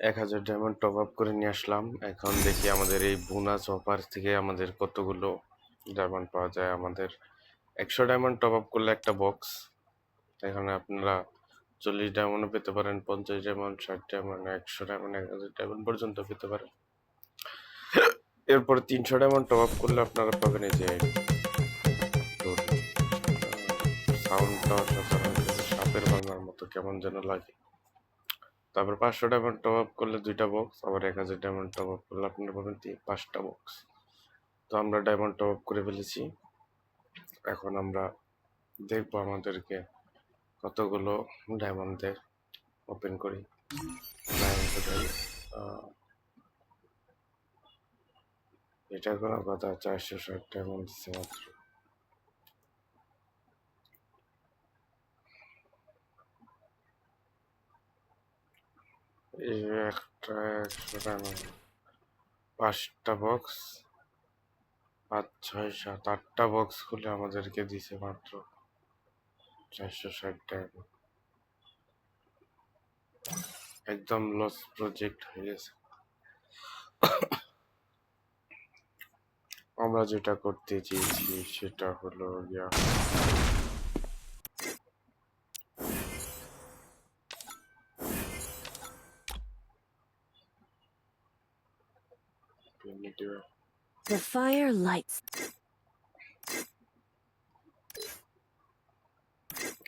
এক হাজার diamond top up করে নিয়ে আসলাম। এখন দেখি আমাদের এই বোনাস অফার থেকে আমাদের কতগুলো ডায়মন্ড পাওয়া যায়। আমাদের একশো ডায়মন্ড টপ আপ করলে একটা বক্স এখানে আপনারা চল্লিশ ডায়মন্ডও পেতে পারেন, পঞ্চাশ ডায়মন্ড ষাট ডায়মন্ড একশো ডায়মন্ড এক হাজার ডায়মন্ড পর্যন্ত পেতে পারেন। এরপরে তিনশো ডায়মন্ড টপ আপ করলে আপনারা পাবেন এই যে সাউন্ডটা সাপের বাংলার মতো কেমন যেন লাগে। তারপর পাঁচশো ডায়মন্ড টপ আপ করলে দুইটা বক্স আবার এক হাজার ডায়মন্ড টপ আপ করলে আপনারা পাবেন তিন, পাঁচটা বক্স তো আমরা ডায়মন্ড টপ আপ করে ফেলেছি। এখন আমরা দেখব আমাদেরকে কতগুলো ডায়মন্ড দেয় ওপেন করি। এটা কোনো কথা, চারশো ষাট ডায়মন্ড মাত্র। এই একটা পাঁচটা বক্স পাঁচ, ছয়, সাত, আটটা বক্স খুলে আমাদেরকে দিছে মাত্র। চারশো ষাট টাকা। একদম লস প্রজেক্ট হয়ে গেছে। আমরা যেটা করতে চেয়েছি সেটা হলো yeah primitive The fire lights.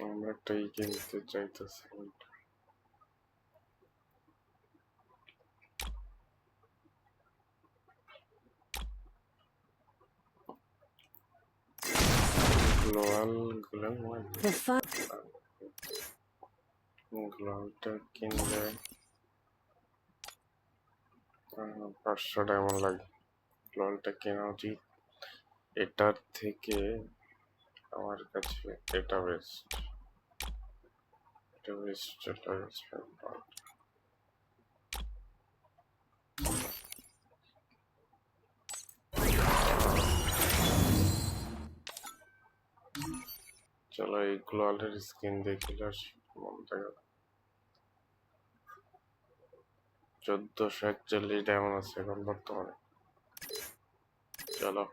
আমরা একটাই কিনতে চাইতেছি গ্লোয়াল গ্লোয়াল The fire. গ্লোয়ালটা কিনলে আহ, পাঁচশো ডায়মন্ড লাগে। গ্লোয়ালটা কেনা উচিত। এটার থেকে আমার কাছে এটা বেস্ট এটা বেস্ট লাগছে চলো এই গ্লোয়ালের স্কিন দেখিলে মন থেকে চোদ্দশো একচল্লিশ ডায়মন্ড আছে এখন বর্তমানে। চলো।